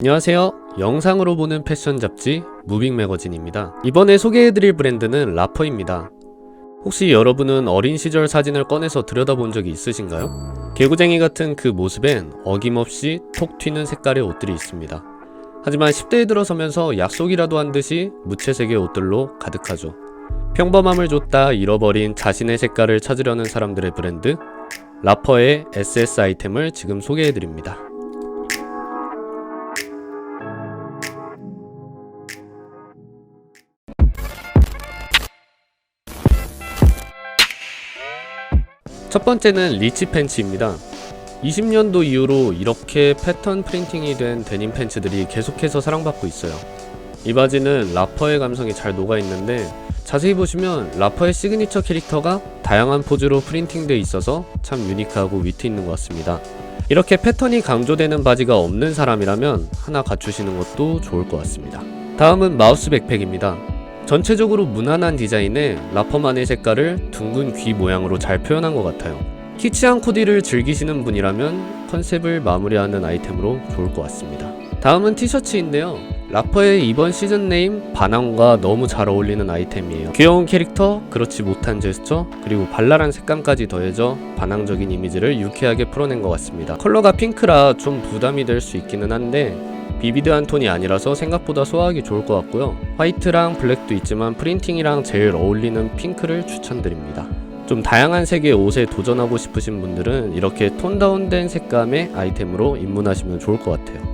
안녕하세요. 영상으로 보는 패션 잡지 무빙 매거진입니다. 이번에 소개해드릴 브랜드는 라퍼입니다. 혹시 여러분은 어린 시절 사진을 꺼내서 들여다본 적이 있으신가요? 개구쟁이 같은 그 모습엔 어김없이 톡 튀는 색깔의 옷들이 있습니다. 하지만 10대에 들어서면서 약속이라도 한 듯이 무채색의 옷들로 가득하죠. 평범함을 줬다 잃어버린 자신의 색깔을 찾으려는 사람들의 브랜드 라퍼의 SS 아이템을 지금 소개해드립니다. 첫 번째는 리치 팬츠입니다. 20년도 이후로 이렇게 패턴 프린팅이 된 데님 팬츠들이 계속해서 사랑받고 있어요. 이 바지는 라퍼의 감성이 잘 녹아 있는데 자세히 보시면 라퍼의 시그니처 캐릭터가 다양한 포즈로 프린팅돼 있어서 참 유니크하고 위트 있는 것 같습니다. 이렇게 패턴이 강조되는 바지가 없는 사람이라면 하나 갖추시는 것도 좋을 것 같습니다. 다음은 마우스 백팩입니다. 전체적으로 무난한 디자인에 라퍼만의 색깔을 둥근 귀 모양으로 잘 표현한 것 같아요. 키치한 코디를 즐기시는 분이라면 컨셉을 마무리하는 아이템으로 좋을 것 같습니다. 다음은 티셔츠인데요. 라퍼의 이번 시즌 네임 반항과 너무 잘 어울리는 아이템이에요. 귀여운 캐릭터, 그렇지 못한 제스처, 그리고 발랄한 색감까지 더해져 반항적인 이미지를 유쾌하게 풀어낸 것 같습니다. 컬러가 핑크라 좀 부담이 될 수 있기는 한데 비비드한 톤이 아니라서 생각보다 소화하기 좋을 것 같고요. 화이트랑 블랙도 있지만 프린팅이랑 제일 어울리는 핑크를 추천드립니다. 좀 다양한 색의 옷에 도전하고 싶으신 분들은 이렇게 톤 다운된 색감의 아이템으로 입문하시면 좋을 것 같아요.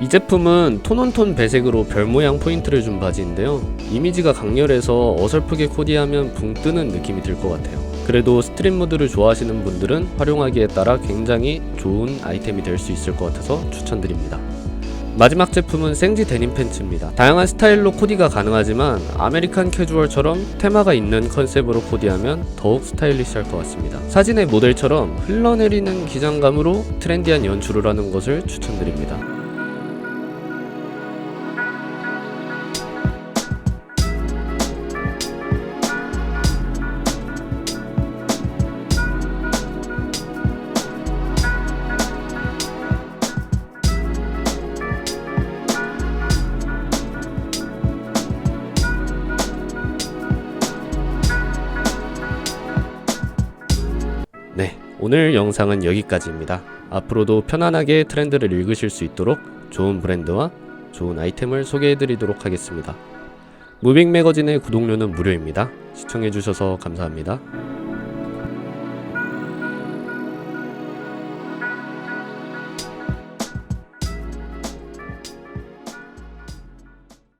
이 제품은 톤온톤 배색으로 별 모양 포인트를 준 바지인데요. 이미지가 강렬해서 어설프게 코디하면 붕 뜨는 느낌이 들 것 같아요. 그래도 스트릿 무드를 좋아하시는 분들은 활용하기에 따라 굉장히 좋은 아이템이 될 수 있을 것 같아서 추천드립니다. 마지막 제품은 생지 데님 팬츠입니다. 다양한 스타일로 코디가 가능하지만 아메리칸 캐주얼처럼 테마가 있는 컨셉으로 코디하면 더욱 스타일리시할 것 같습니다. 사진의 모델처럼 흘러내리는 기장감으로 트렌디한 연출을 하는 것을 추천드립니다. 네, 오늘 영상은 여기까지입니다. 앞으로도 편안하게 트렌드를 읽으실 수 있도록 좋은 브랜드와 좋은 아이템을 소개해드리도록 하겠습니다. 무빙 매거진의 구독료는 무료입니다. 시청해주셔서 감사합니다.